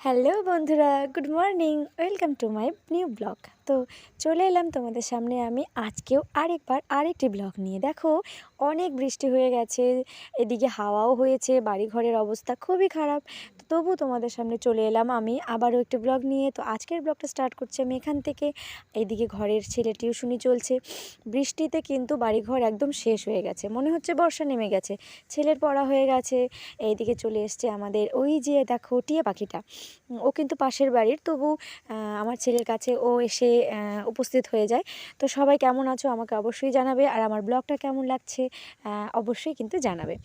Hello বন্ধুরা good morning welcome to my new blog তো চলে এলাম তোমাদের সামনে আমি আজকেও আরেকবার আরেকটি ব্লগ নিয়ে। দেখো, অনেক বৃষ্টি হয়ে গেছে, এদিকে হাওয়াও হয়েছে বাড়ি ঘরের অবস্থা খুবই খারাপ। তো তবু তোমাদের সামনে চলে এলাম আমি আবারও একটি ব্লগ নিয়ে। তো আজকের ব্লগটা স্টার্ট করছি আমি এখান থেকে। এইদিকে ঘরের ছেলে টিউশনি চলছে। বৃষ্টিতে কিন্তু বাড়িঘর একদম শেষ হয়ে গেছে। মনে হচ্ছে বর্ষা নেমে গেছে। ছেলের পড়া হয়ে গেছে। এইদিকে চলে এসছে আমাদের ওই যে, দেখো, টিয়া পাখিটা। ও কিন্তু পাশের বাড়ির। তবু আমার ছেলের কাছে ও এসে উপস্থিত হয়ে যায়। তো সবাই কেমন আছো আমাকে অবশ্যই জানাবে। আর আমার ব্লগটা কেমন লাগছে অবশ্যই কিন্তু জানাবে।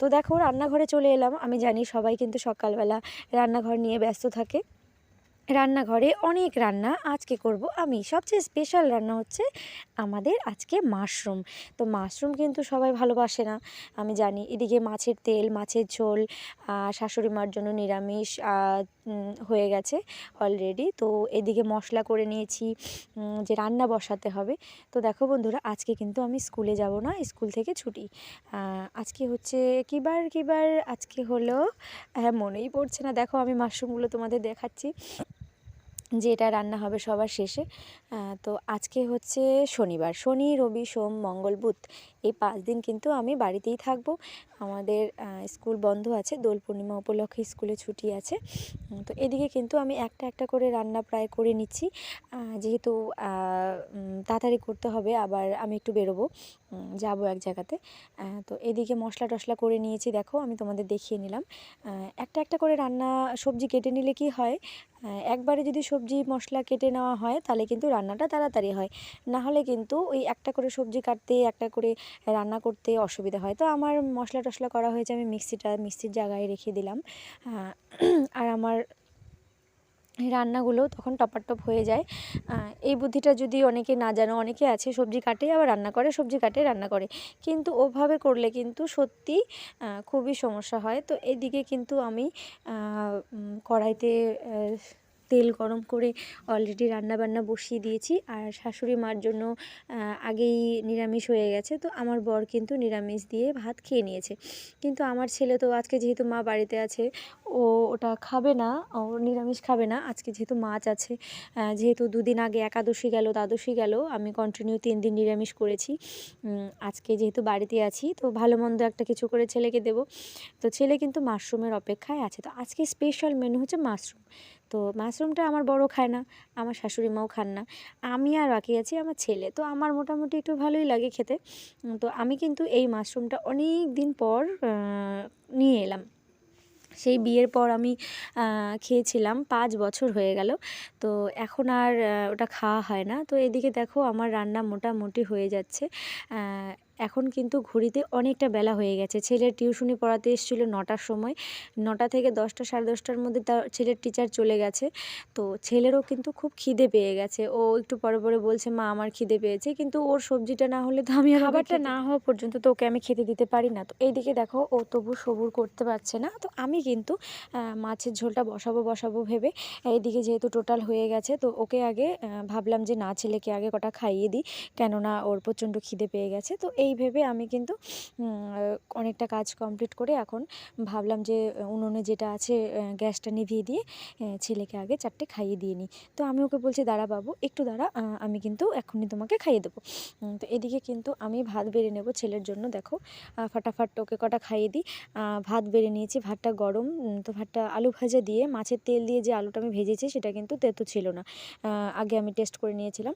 তো দেখো, রান্নাঘরে চলে এলাম। আমি জানি সবাই কিন্তু সকালবেলা রান্নাঘর নিয়ে ব্যস্ত থাকে। রান্নাঘরে অনেক রান্না আজকে করব আমি। সবচেয়ে স্পেশাল রান্না হচ্ছে আমাদের আজকে মাশরুম তো মাশরুম কিন্তু সবাই ভালোবাসে না। আমি জানি, এদিকে মাছের তেল, মাছের ঝোল শাশুড়ি মার জন্য নিরামিষ হয়ে গেছে অলরেডি তো এদিকে মশলা করে নিয়েছি যে রান্না বসাতে হবে। তো দেখো বন্ধুরা, আজকে কিন্তু আমি স্কুলে যাব না স্কুল থেকে ছুটি। আজকে হচ্ছে কিবার কিবার, আজকে হলো হ্যাঁ মনেই পড়ছে না। দেখো আমি মাশরুমগুলো তোমাদের দেখাচ্ছি। যে এটা রান্না হবে সবার শেষে। তো আজকে হচ্ছে শনিবার। শনি, রবি, সোম, মঙ্গল, বুধ এই পাঁচ দিন কিন্তু আমি বাড়িতেই থাকব। আমাদের স্কুল বন্ধ আছে, দোল পূর্ণিমা উপলক্ষে স্কুলে ছুটি আছে। তো এদিকে কিন্তু আমি একটা একটা করে রান্না প্রায় করে নিচ্ছি। যেহেতু তাড়াতাড়ি করতে হবে, আবার আমি একটু বেরোবো যাব এক জায়গাতে। তো এদিকে মশলা টশলা করে নিয়েছি, দেখো আমি তোমাদের দেখিয়ে নিলাম। একটা একটা করে রান্না সবজি কেটে নিলে কি হয় একবারে যদি সবজি মশলা কেটে নেওয়া হয়, তাহলে কিন্তু রান্নাটা তাড়াতাড়ি হয়। না হলে কিন্তু ওই একটা করে সবজি কাটতে, একটা করে রান্না করতে অসুবিধা হয়। তো আমার মশলা টশলা করা হয়েছে, আমি মিক্সিটা, মিক্সির জায়গায় রেখে দিলাম। আর আমার রান্নাগুলো তখন টপাটপ হয়ে যায়। এই বুদ্ধিটা যদি অনেকে না জানো, অনেকে আছে সবজি কাটে, আবার রান্না করে, সবজি কাটে, রান্না করে। কিন্তু ওভাবে করলে কিন্তু সত্যি খুবই সমস্যা হয়। তো এদিকে কিন্তু আমি কড়াইতে তেল গরম করে অলরেডি রান্নাবান্না বসিয়ে দিয়েছি। আর শাশুড়ি মার জন্য আগেই নিরামিষ হয়ে গেছে। তো আমার বর কিন্তু নিরামিষ দিয়ে ভাত খেয়ে নিয়েছে। কিন্তু আমার ছেলে তো আজকে যেহেতু মা বাড়িতে আছে, ও ওটা খাবে না, ও নিরামিষ খাবে না। আজকে যেহেতু মাছ আছে যেহেতু দুদিন আগে একাদশী গেল, দ্বাদশী গেল, আমি কন্টিনিউ তিন দিন নিরামিষ করেছি। আজকে যেহেতু বাড়িতে আছি, তো ভালো মন্দ একটা কিছু করে ছেলেকে দেবো। তো ছেলে কিন্তু মাশরুমের অপেক্ষায় আছে। তো আজকে স্পেশাল মেনু হচ্ছে মাশরুম। তো মাশরুমটা আমার বড় খায় না, আমার শাশুড়ি মাও খান না। আমি আর বাকি আছি আমার ছেলে, তো আমার মোটামুটি একটু ভালোই লাগে খেতে। তো আমি কিন্তু এই মাশরুমটা অনেক দিন পর নিয়ে এলাম। সেই বিয়ের পর আমি খেয়েছিলাম, পাঁচ বছর হয়ে গেল। তো এখন আর ওটা খাওয়া হয় না। তো এদিকে দেখো আমার রান্না মোটামুটি হয়ে যাচ্ছে। এখন কিন্তু ঘড়িতে অনেকটা বেলা হয়ে গেছে। ছেলের টিউশনি পড়াতে এসেছিল নটার সময়। নটা থেকে দশটা সাড়ে দশটার মধ্যে তার ছেলের টিচার চলে গেছে। তো ছেলেরও কিন্তু খুব খিদে পেয়ে গেছে। ও একটু পরে পরে বলছে মা আমার খিদে পেয়েছে। কিন্তু ওর সবজিটা না হলে তো আমি খাবারটা না হওয়া পর্যন্ত তো ওকে আমি খেতে দিতে পারি না। তো এইদিকে দেখো ও তবু সবুর করতে পারছে না। তো আমি কিন্তু মাছের ঝোলটা বসাবো বসাবো ভেবে এইদিকে যেহেতু টোটাল হয়ে গেছে তো ওকে আগে ভাবলাম যে না ছেলেকে আগে কটা খাইয়ে দিই। কেননা ওর প্রচণ্ড খিদে পেয়ে গেছে। তো এই ভেবে আমি কিন্তু অনেকটা কাজ কমপ্লিট করে এখন ভাবলাম যে উনুনে যেটা আছে গ্যাসটা নিভিয়ে দিয়ে ছেলেকে আগে চারটে খাইয়ে দিয়ে নিই। তো আমি ওকে বলছি, দাঁড়া বাবু, একটু দাঁড়া আমি কিন্তু এখনই তোমাকে খাইয়ে দেবো। তো এদিকে কিন্তু আমি ভাত বেড়ে নেব ছেলের জন্য, দেখো। ফাটাফাট ওকে কটা খাইয়ে দিই। ভাত বেড়ে নিয়েছি, ভাতটা গরম তো ভাতটা আলু ভাজা দিয়ে, মাছের তেল দিয়ে যে আলুটা আমি ভেজেছি, সেটা কিন্তু তেতো ছিল না। আগে আমি টেস্ট করে নিয়েছিলাম।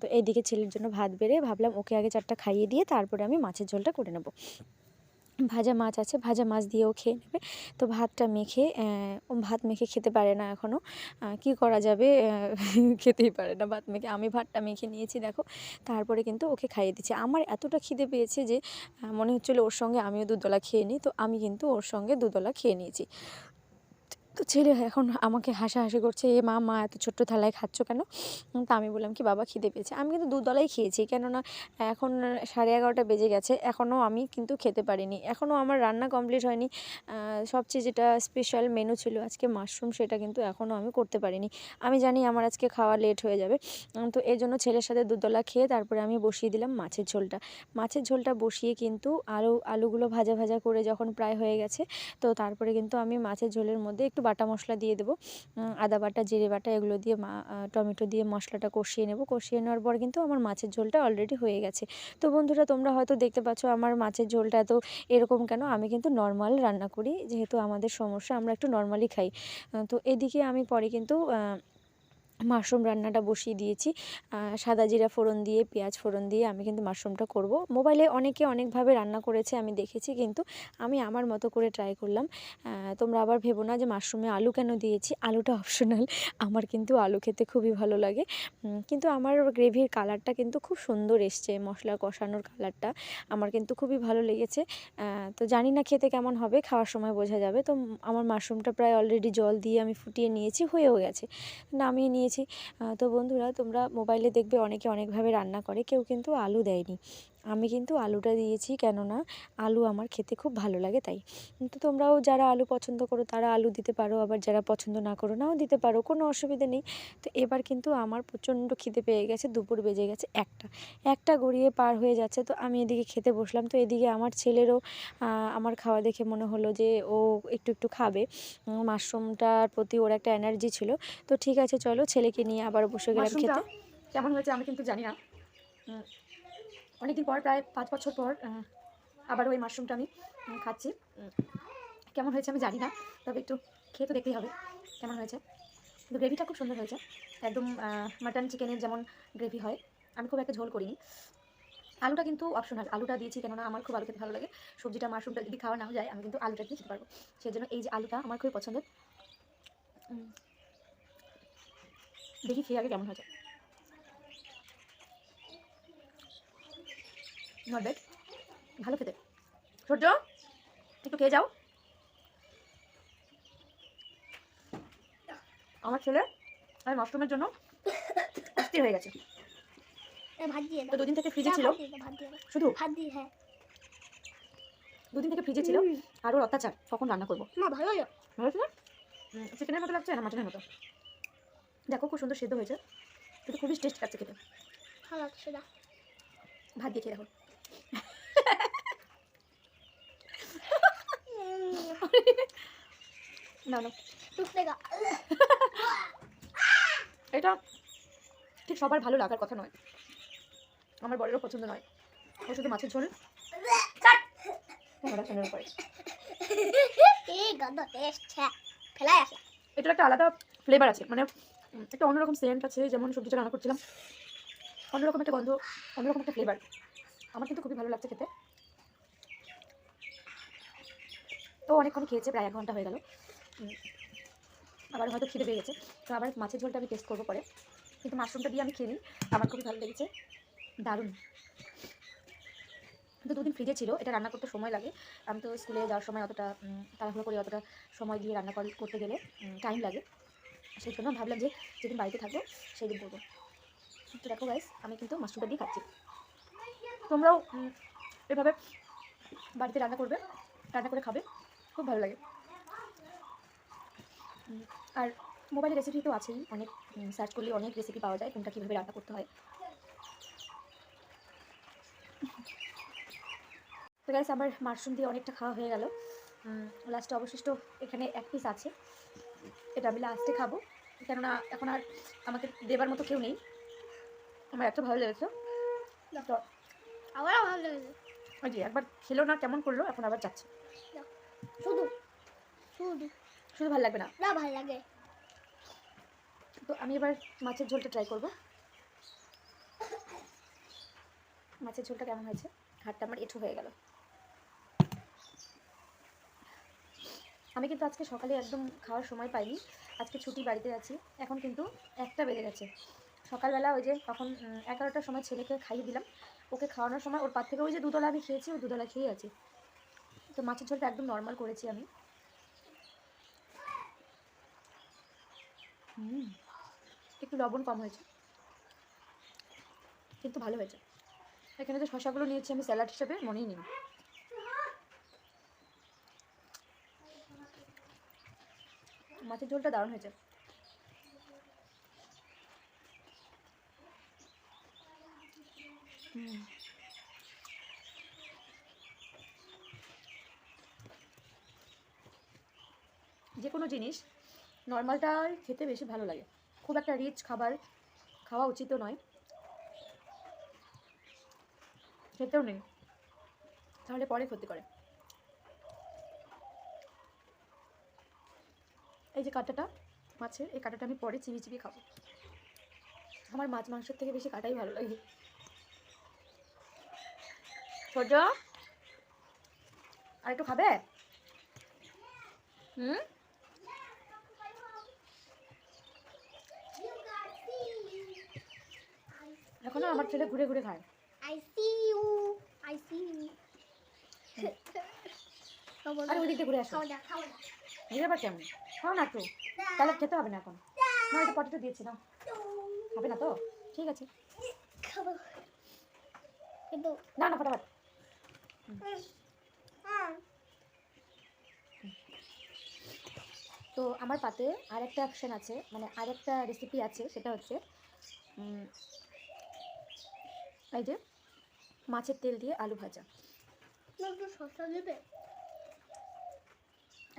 তো এইদিকে ছেলের জন্য ভাত বেড়ে ভাবলাম, ওকে আগে চারটা খাইয়ে দিয়ে তারপরে আমি মাছের ঝোলটা করে নেব। ভাজা মাছ আছে, ভাজা মাছ দিয়েও খেয়ে নেবে। তো ভাতটা মেখে ভাত মেখে খেতে পারে না এখনও কি করা যাবে? খেতেই পারে না ভাত মেখে। আমি ভাতটা মেখে নিয়েছি, দেখো। তারপরে কিন্তু ওকে খাইয়ে দিচ্ছি। আমার এতটা খিদে পেয়েছে যে মনে হচ্ছিল ওর সঙ্গে আমিও দুধলা খেয়ে নিই। তো আমি কিন্তু ওর সঙ্গে দুধলা খেয়ে নিয়েছি। তো ছেলে এখন আমাকে হাসাহাসি করছে, এ মা মা, এত ছোট্ট থালায় খাচ্ছ কেন? তা আমি বললাম কি, বাবা খিদে পেয়েছে। আমি কিন্তু দুধলাই খেয়েছি, কেননা এখন সাড়ে এগারোটা বেজে গেছে, এখনও আমি কিন্তু খেতে পারিনি। এখনও আমার রান্না কমপ্লিট হয়নি। সবচেয়ে যেটা স্পেশাল মেনু ছিল আজকে মাশরুম সেটা কিন্তু এখনও আমি করতে পারিনি। আমি জানি আমার আজকে খাওয়া লেট হয়ে যাবে। তো এই জন্য ছেলের সাথে দুধলা খেয়ে তারপরে আমি বসিয়ে দিলাম মাছের ঝোলটা। মাছের ঝোলটা বসিয়ে কিন্তু আলু, আলুগুলো ভাজা ভাজা করে যখন প্রায় হয়ে গেছে, তো তারপরে কিন্তু আমি মাছের ঝোলের মধ্যে একটু বাটা মশলা দিয়ে দেবো। আদা বাটা, জিরে বাটা এগুলো দিয়ে টমেটো দিয়ে মশলাটা কষিয়ে নেব। কষিয়ে নেওয়ার পর কিন্তু আমার মাছের ঝোলটা অলরেডি হয়ে গেছে। তো বন্ধুরা, তোমরা হয়তো দেখতে পাচ্ছ আমার মাছের ঝোলটা এত এরকম কেন? আমি কিন্তু নর্মাল রান্না করি, যেহেতু আমাদের সমস্যা, আমরা একটু নর্মালি খাই। তো এদিকে আমি পরে কিন্তু মাশরুম রান্নাটা বসিয়ে দিয়েছি। সাদা জিরা ফোড়ন দিয়ে, পেঁয়াজ ফোড়ন দিয়ে আমি কিন্তু মাশরুমটা করব। মোবাইলে অনেকে অনেকভাবে রান্না করেছে, আমি দেখেছি কিন্তু আমি আমার মতো করে ট্রাই করলাম। তোমরা আবার ভেবো না যে মাশরুমে আলু কেন দিয়েছি? আলুটা অপশনাল আমার কিন্তু আলু খেতে খুবই ভালো লাগে। কিন্তু আমার গ্রেভির কালারটা কিন্তু খুব সুন্দর এসছে, মশলা কষানোর কালারটা আমার কিন্তু খুবই ভালো লেগেছে। তো জানি না খেতে কেমন হবে, খাওয়ার সময় বোঝা যাবে। তো আমার মাশরুমটা প্রায় অলরেডি জল দিয়ে আমি ফুটিয়ে নিয়েছি, হয়েও গেছে। নামিয়ে নিয়েছি আহ, তো বন্ধুরা তোমরা মোবাইলে দেখবে অনেকে অনেকভাবে রান্না করে কেউ কিন্তু আলু দেয়নি। আমি কিন্তু আলুটা দিয়েছি কেননা আলু আমার খেতে খুব ভালো লাগে তাই। কিন্তু তোমরাও যারা আলু পছন্দ করো তারা আলু দিতে পারো আবার যারা পছন্দ না করো নাও দিতে পারো কোনো অসুবিধা নেই। তো এবার কিন্তু আমার প্রচণ্ড খিদে পেয়ে গেছে দুপুর বেজে গেছে একটা। একটা গড়িয়ে পার হয়ে যাচ্ছে তো আমি এদিকে খেতে বসলাম। তো এদিকে আমার ছেলেরও আমার খাওয়া দেখে মনে হলো যে ও একটু একটু খাবে। মাশরুমটার প্রতি ওর একটা এনার্জি ছিল। তো ঠিক আছে চলো ছেলেকে নিয়ে আবার বসে গেলাম খেতে। কেমন হয়েছে আমি কিন্তু জানি না। অনেকদিন পর, প্রায় পাঁচ বছর পর আবার ওই মাশরুমটা আমি খাচ্ছি। কেমন হয়েছে আমি জানি না, তবে একটু খেয়ে তো দেখতেই হবে কেমন হয়েছে। কিন্তু গ্রেভিটা খুব সুন্দর হয়েছে। একদম মাটন চিকেনের যেমন গ্রেভি হয়। আমি খুব একটা ঝোল করিনি। আলুটা কিন্তু অপশনাল আলুটা দিয়েছি কেননা আমার খুব আলু খেতে ভালো লাগে। সবজিটা, মাশরুমটা যদি খাওয়া নাও যায়, আমি কিন্তু আলুটা দিয়ে খেতে পারব। সেই জন্য এই যে আলুটা আমার খুবই পছন্দের। দেখি খেয়ে আগে কেমন হয়েছে। নট ব্যাড ভালো খেতে। সূর্য একটু খেয়ে যাও। আমার ছেলে আর মাশরুমের জন্য অস্থির হয়ে গেছে। ভাত দিয়ে তো দুদিন থেকে ফ্রিজে ছিল। শুধু? ভাত দিয়ে হ্যাঁ। দুদিন থেকে ফ্রিজে ছিল। আর ওর অত্যাচার কখন রান্না করব? ভালো ভালো হয়েছে চিকেনের মতো লাগছে না মাটনের মতো? দেখো খুব সুন্দর সেদ্ধ হয়েছে। কিন্তু খুবই টেস্ট লাগছে খেতে। ভালো লাগছে ভাত দিয়ে খেয়ে দেখো। না না। এটা ঠিক সবার ভালো লাগার কথা নয়। আমার বড়েরও পছন্দ নয়। ও শুধু মাছের ঝোল। এটার একটা আলাদা ফ্লেভার আছে। মানে একটা অন্যরকম সেন্ট আছে। যেমন সবজিটা রান্না করছিলাম। অন্যরকম একটা গন্ধ অন্যরকম একটা ফ্লেভার আমার কিন্তু খুবই ভালো লাগছে খেতে। তো অনেকক্ষণ খেয়েছে, প্রায় এক ঘণ্টা হয়ে গেল। আবার হয়তো খিদে পেয়ে গেছে তো আবার মাছের ঝোলটা আমি টেস্ট করব পরে। কিন্তু মাশরুমটা দিয়ে আমি খেয়ে নিই আমার খুবই ভালো লেগেছে। দারুণ। কিন্তু দুদিন ফ্রিজে ছিল, এটা রান্না করতে সময় লাগে। আমি তো স্কুলে যাওয়ার সময় অতটা তাড়াহুড়ো করে অতটা সময় দিয়ে রান্না কর- করতে গেলে টাইম লাগে। সেই জন্য ভাবলাম যে যেদিন বাড়িতে থাকব সেই দিন করব। তো দেখো গাইস আমি কিন্তু মাশরুমটা দিয়ে খাচ্ছি। তোমরাও এভাবে বাড়িতে রান্না করবে, রান্না করে খাবে, খুব ভালো লাগে। আর মোবাইলে রেসিপি তো আছেই, অনেক সার্চ করলে অনেক রেসিপি পাওয়া যায়, কোনটা কীভাবে রান্না করতে হয়। তো আমার মাশরুম দিয়ে অনেকটা খাওয়া হয়ে গেল। লাস্টে অবশিষ্ট এখানে এক পিস আছে। এটা আমি লাস্টে খাব। কেননা এখন আর আমাকে দেবার মতো কেউ নেই। আমার এত ভালো লেগেছে। আমারও ভালো লেগেছে ওই যে একবার খেলো না কেমন করল? এখন আবার যাচ্ছে। শুধু। শুধু। শুধু ভালো লাগবে না? না ভালো লাগে। তো আমি এবার মাছের ঝোলটা ট্রাই করব। মাছের ঝোলটা কেমন হয়েছে? হাতটা আমার এঁঠু হয়ে গেল। আমি কিন্তু আজকে সকালে একদম খাওয়ার সময় পাইনি। আজকে ছুটি বাড়িতে আছি। এখন কিন্তু একটা বেজে গেছে। সকালবেলা ওই যে তখন এগারোটার সময় ছেলেকে খাইয়ে দিলাম। ওকে খাওয়ানোর সময় ওর পার থেকে ওই যে দুধলা আমি খেয়েছি, ওই দুধলা খেয়ে আছে। তো মাছের ঝোলটা একদম নর্মাল করেছি আমি। একটু লবণ কম হয়েছে। কিন্তু ভালো হয়েছে। এখানে তো শশাগুলো নিয়েছি আমি স্যালাড হিসেবে, মনেই নিই। মাছের ঝোলটা দারুণ হয়েছে। যে কোনো জিনিস, নর্মালটাই খেতে বেশি ভালো লাগে। খুব একটা রিচ খাবার খাওয়া উচিতও নয়। খেতেও নেই। তাহলে পরে ক্ষতি করে। এই যে কাঁটাটা, মাছের, এই কাঁটাটা আমি পরে চিবি চিবি খাব। আমার মাছ মাংসের থেকে বেশি কাটাই ভালো লাগে। ছোট আর একটু খাবে? হুম? এখনও আমার ছেলে ঘুরে ঘুরে খায়। I see you I see you. আরে ওই দিক ঘুরে আসো। এই আবার কেমন? খাও না তো তাহলে খেতে হবে না এখন। না এটা পটেটো দিয়েছি না খাবে না তো? ঠিক আছে। খাব। কিন্তু না না ফটাফট। তো আমার পাতে আরেকটা অপশান আছে মানে আরেকটা রেসিপি আছে সেটা হচ্ছে এই যে মাছের তেল দিয়ে আলু ভাজা।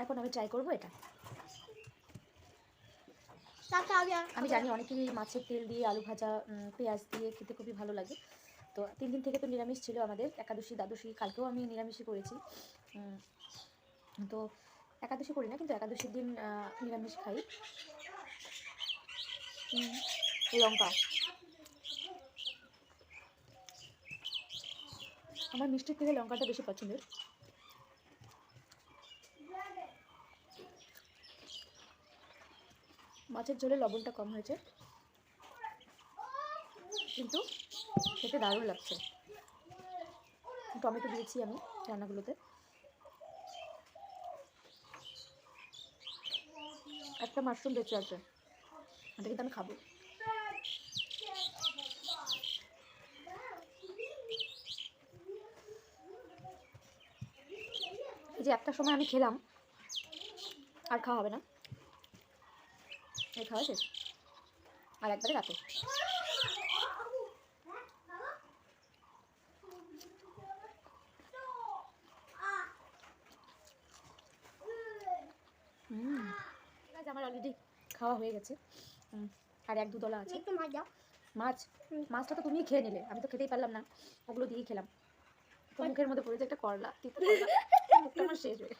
এখন আমি ট্রাই করব এটা। আগে আমি জানি অনেকেই মাছের তেল দিয়ে আলু ভাজা পেঁয়াজ দিয়ে খেতে খুবই ভালো লাগে। তো তিন দিন থেকে তো নিরামিষ ছিল আমাদের, একাদশী, দ্বাদশী, কালকেও আমি নিরামিষই করেছি। তো একাদশী করি না, কিন্তু একাদশীর দিন নিরামিষ খাই। লঙ্কা। আমার মিষ্টির থেকে লঙ্কাটা বেশি পছন্দের। মাছের ঝোলে লবণটা কম হয়েছে। কিন্তু খেতে দারুণ লাগছে। টমেটো দিয়েছি আমি রান্নাগুলোতে। একটা মাশরুম বেঁচে আছে। এটা কিন্তু আমি খাব। যে একটা সময় আমি খেলাম, আর খাওয়া হবে না। এই খাওয়া শেষ। আর একবারে রাতে হুম ঠিক আছে আমার অলরেডি খাওয়া হয়ে গেছে। আর এক দুদলা আছে। একটু মাছ মাছটা তো তুমিই খেয়ে নিলে। আমি তো খেতেই পারলাম না। ওগুলো দিয়েই খেলাম। তো মুখের মধ্যে পড়েছে একটা করলা। মুখটা আমার শেষ হয়ে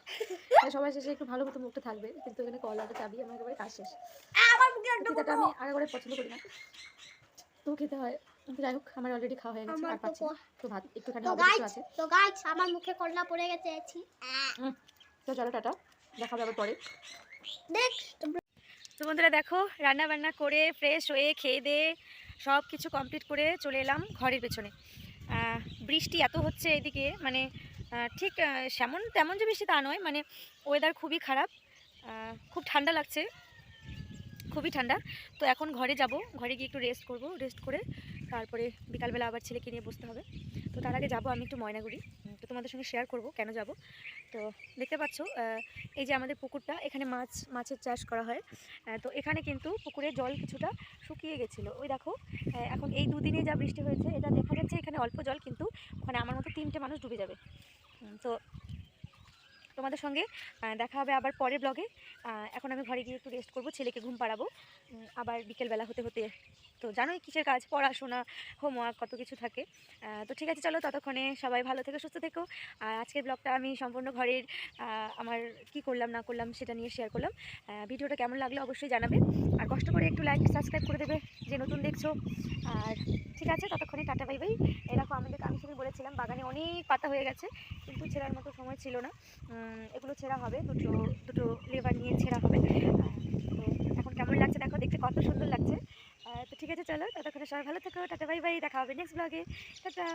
সবাই শেষে একটু ভালো মতো মুখটা থাকবে। কিন্তু এখানে করলাটা চাবি আমার একেবারে কাজ শেষ। আমি আগে পছন্দ করি না। তো খেতে হয়। যাই হোক আমার অলরেডি খাওয়া হয়ে গেছে। আর পাচ্ছি তো ভাত একটুখানি আছে। তো গাইস আমার মুখে করলা পড়ে গেছে। আছি তো চলো টাটা। দেখা হবে পরে। নেক্সট তো বন্ধুরা দেখো রান্না বান্না করে ফ্রেশ হয়ে খেয়ে দিয়ে সব কিছু কমপ্লিট করে চলে এলাম ঘরের পেছনে। বৃষ্টি এত হচ্ছে এদিকে মানে ঠিক সেমন তেমন যে বৃষ্টি তা নয় মানে ওয়েদার খুবই খারাপ খুব ঠান্ডা লাগছে, খুবই ঠান্ডা। তো এখন ঘরে যাব, ঘরে গিয়ে একটু রেস্ট করব রেস্ট করে তারপরে বিকালবেলা আবার ছেলেকে নিয়ে বসতে হবে। তো তার আগে যাব আমি একটু ময়নাগুড়ি। তোমাদের সঙ্গে শেয়ার করব, কেন যাব? তো দেখতে পাচ্ছ এই যে আমাদের পুকুরটা, এখানে মাছ, মাছের চাষ করা হয়। তো এখানে কিন্তু পুকুরে জল কিছুটা শুকিয়ে গেছিল। ওই দেখো এখন এই দুদিনে যা বৃষ্টি হয়েছে, এটা দেখা যাচ্ছে এখানে অল্প জল, কিন্তু ওখানে আমার মতো তিনটে মানুষ ডুবে যাবে। তো তোমাদের সঙ্গে। দেখা হবে আবার পরের ব্লগে এখন আমি ঘরে গিয়ে একটু রেস্ট করব, ছেলেকে ঘুম পাড়াবো। আবার বিকেলবেলা হতে হতে তো জানোই কিসের কাজ, পড়াশোনা হোমওয়ার্ক কত কিছু থাকে। তো ঠিক আছে, চলো ততক্ষণে সবাই ভালো থেকো, সুস্থ থেকো। আর আজকের ব্লগটা আমি সম্পূর্ণ ঘরের আমার কি করলাম, না করলাম সেটা নিয়ে শেয়ার করলাম। ভিডিওটা কেমন লাগল অবশ্যই জানাবে। আর কষ্ট করে একটু লাইক সাবস্ক্রাইব করে দেবে, যে নতুন দেখছ। আর ঠিক আছে, ততক্ষণে টাটা বাই বাই এরকম আমাদের আমি সেদিন বলেছিলাম, বাগানে অনেক পাতা হয়ে গেছে, কিন্তু ছেঁড়ার মতো সময় ছিল না। এগুলো ছেঁড়া হবে, দুটো দুটো লেবার নিয়ে ছেঁড়া হবে। তো এখন কেমন লাগছে দেখো, দেখতে কত সুন্দর লাগছে। তো ঠিক আছে, চলো, ততক্ষণে সবাই ভালো থেকো, টাটা বাই বাই দেখা হবে নেক্সট ব্লগে টাটা।